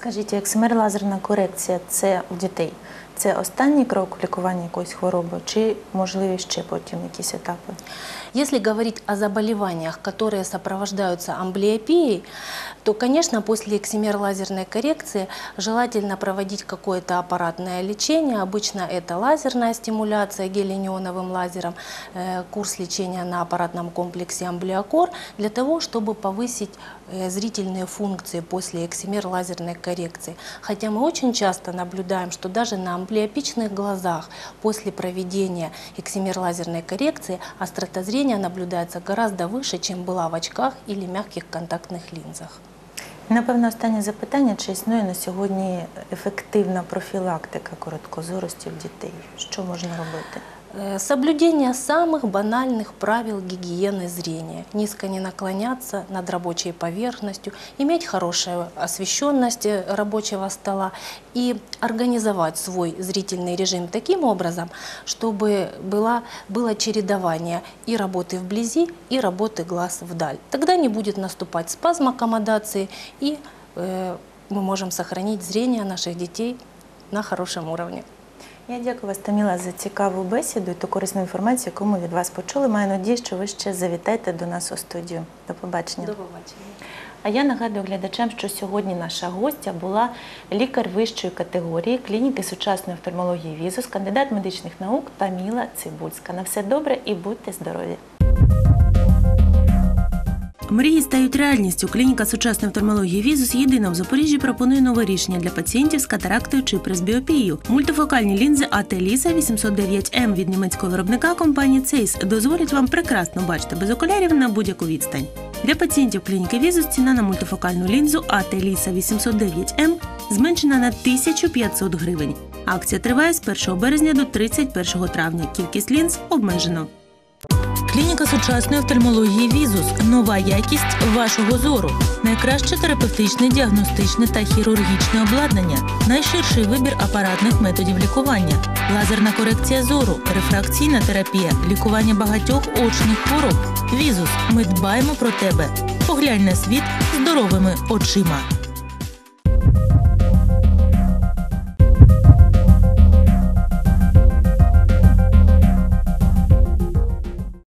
Скажіть, ексимер-лазерна корекція це у дітей. Це останній крок лікування якоїсь хвороби, чи можливі ще потім якісь етапи? Если говорить о заболеваниях, которые сопровождаются амблиопией, то, конечно, после эксимер-лазерной коррекции желательно проводить какое-то аппаратное лечение. Обычно это лазерная стимуляция геленионовым лазером, э, курс лечения на аппаратном комплексе амблиокор, для того, чтобы повысить э, зрительные функции после эксимер-лазерной коррекции. Хотя мы очень часто наблюдаем, что даже на амблиопичных глазах после проведения эксимер-лазерной коррекции острота зрения наблюдается гораздо выше, чем была в очках или мягких контактных линзах. Напевно, останнє запитання: чи існує на сьогодні ефективна профілактика короткозорості в дітей? Що можна робити? Э, Соблюдение самых банальных правил гигиены зрения. Низко не наклоняться над рабочей поверхностью, иметь хорошую освещенность э, рабочего стола и организовать свой зрительный режим таким образом, чтобы была, было чередование и работы вблизи, и работы глаз вдаль. Тогда не будет наступать спазм аккомодации, и э, мы можем сохранить зрение наших детей на хорошем уровне. Я дякую вас, Таміла, за цікаву бесіду і ту корисну інформацію, яку ми від вас почули. Маю надію, що ви ще завітаєте до нас у студію. До побачення. До побачення. А я нагадую глядачам, що сьогодні наша гостя була лікар вищої категорії клініки сучасної офтальмології візус, кандидат медичних наук Таміла Цибульська. На все добре і будьте здорові! Мрії стають реальністю. Клініка сучасної офтальмології Візус єдина в Запоріжжі пропонує нове рішення для пацієнтів з катарактою чи пресбіопією. Мультифокальні лінзи АТ Ліса 809М від німецького виробника компанії Цейс дозволять вам прекрасно бачити без окулярів на будь-яку відстань. Для пацієнтів клініки Візус ціна на мультифокальну лінзу АТ Ліса 809М зменшена на 1500 гривень. Акція триває з 1 березня до 31 травня. Кількість лінз обмежено. Клініка сучасної офтальмології Візус нова якість вашого зору, найкраще терапевтичне, діагностичне та хірургічне обладнання, найширший вибір апаратних методів лікування, лазерна корекція зору, рефракційна терапія, лікування багатьох очних хвороб. Візус. Ми дбаємо про тебе. Поглянь на світ здоровими очима.